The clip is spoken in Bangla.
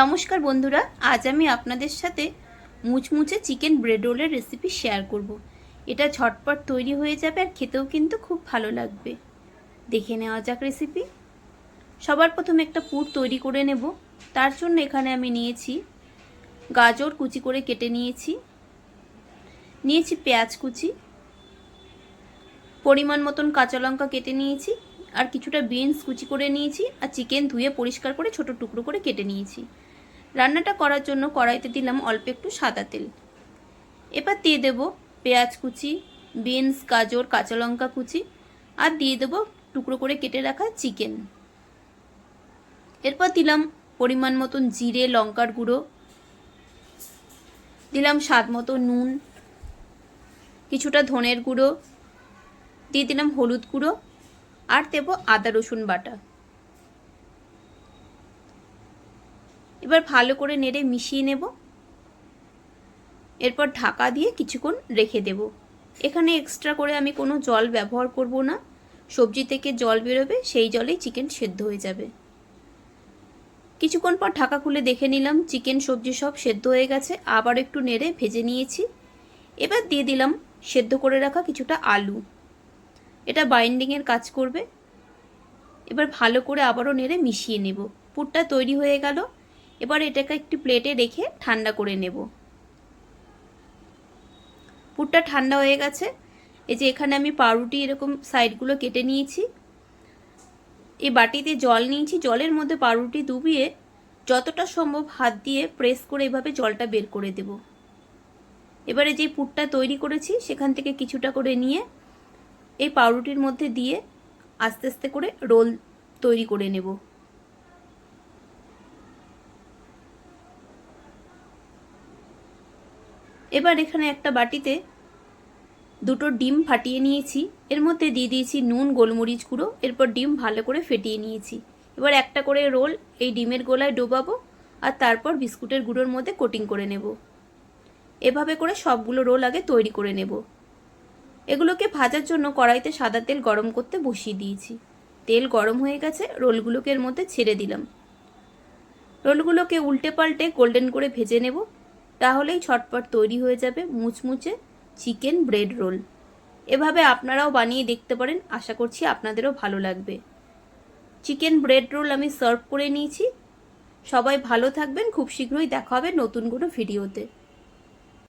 নমস্কার বন্ধুরা, আজ আমি আপনাদের সাথে মুচমুচে চিকেন ব্রেড রোলের রেসিপি শেয়ার করব। এটা ঝটপট তৈরি হয়ে যাবে আর খেতেও কিন্তু খুব ভালো লাগবে। দেখে নেওয়া যাক রেসিপি সবার প্রথমে একটা পুর তৈরি করে নেব। তার জন্য এখানে আমি নিয়েছি গাজর কুচি করে কেটে নিয়েছি। নিয়েছি পেঁয়াজ কুচি। পরিমাণ মতন কাঁচা লঙ্কা কেটে নিয়েছি। আর কিছুটা বিনস কুচি করে নিয়েছি আর চিকেন ধুয়ে পরিষ্কার করে ছোট টুকরো করে কেটে নিয়েছি। রান্নাটা করার জন্য কড়াইতে দিলাম অল্প একটু সাদা তেল। এবার দিয়ে দেব পেঁয়াজ কুচি, বিনস, গাজর, কাঁচা লঙ্কা কুচি আর দিয়ে দেবো টুকরো করে কেটে রাখা চিকেন। এরপর দিলাম পরিমাণ মতন জিরে, লঙ্কার গুঁড়ো। দিলাম স্বাদ মতো নুন, কিছুটা ধনের গুঁড়ো। দিয়ে দিলাম হলুদ গুঁড়ো। আর দেব আদা, রসুন বাটা। এবার ভালো করে নেড়ে মিশিয়ে নেব। এরপর ঢাকা দিয়ে কিছুক্ষণ রেখে দেব। এখানে এক্সট্রা করে আমি কোনো জল ব্যবহার করব না। সবজি থেকে জল বেরোবে, সেই জলেই চিকেন সেদ্ধ হয়ে যাবে। কিছুক্ষণ পর ঢাকা খুলে দেখে নিলাম চিকেন সবজি সব সেদ্ধ হয়ে গেছে। আবার একটু নেড়ে ভেজে নিয়েছি। এবার দিয়ে দিলাম সেদ্ধ করে রাখা কিছুটা আলু। এটা বাইন্ডিংয়ের কাজ করবে। এবার ভালো করে আবারও নেড়ে মিশিয়ে নেব। পুরটা তৈরি হয়ে গেল। এবার এটাকে একটি প্লেটে রেখে ঠান্ডা করে নেব। পুরটা ঠান্ডা হয়ে গেছে। এই যে এখানে আমি পাউরুটি এরকম সাইডগুলো কেটে নিয়েছি। এই বাটিতে জল নিয়েছি। জলের মধ্যে পাউরুটি ডুবিয়ে যতটা সম্ভব হাত দিয়ে প্রেস করে এভাবে জলটা বের করে দেব। এবারে যে পুরটা তৈরি করেছি, সেখান থেকে কিছুটা করে নিয়ে এই পাউরুটির মধ্যে দিয়ে আস্তে আস্তে করে রোল তৈরি করে নেব। এবার এখানে একটা বাটিতে দুটো ডিম ফাটিয়ে নিয়েছি। এর মধ্যে দিয়ে দিয়েছি নুন, গোলমরিচ গুঁড়ো, এরপর ডিম ভালো করে ফেটিয়ে নিয়েছি। এবার একটা করে রোল এই ডিমের গোলায় ডোবাবো আর তারপর বিস্কুটের গুঁড়োর মধ্যে কোটিং করে নেব। এভাবে করে সবগুলো রোল আগে তৈরি করে নেব। এগুলোকে ভাজার জন্য কড়াইতে সাদা তেল গরম করতে বসিয়ে দিয়েছি। তেল গরম হয়ে গেছে, রোলগুলোকে এর মধ্যে ছেড়ে দিলাম। রোলগুলোকে উল্টে পাল্টে গোল্ডেন করে ভেজে নেব। তাহলেই ছটপট তৈরি হয়ে যাবে মুচমুচে চিকেন ব্রেড রোল। এভাবে আপনারাও বানিয়ে দেখতে পারেন, আশা করছি আপনাদেরও ভালো লাগবে। চিকেন ব্রেড রোল আমি সার্ভ করে নিয়েছি। সবাই ভালো থাকবেন, খুব শীঘ্রই দেখা হবে নতুন কোনো ভিডিওতে।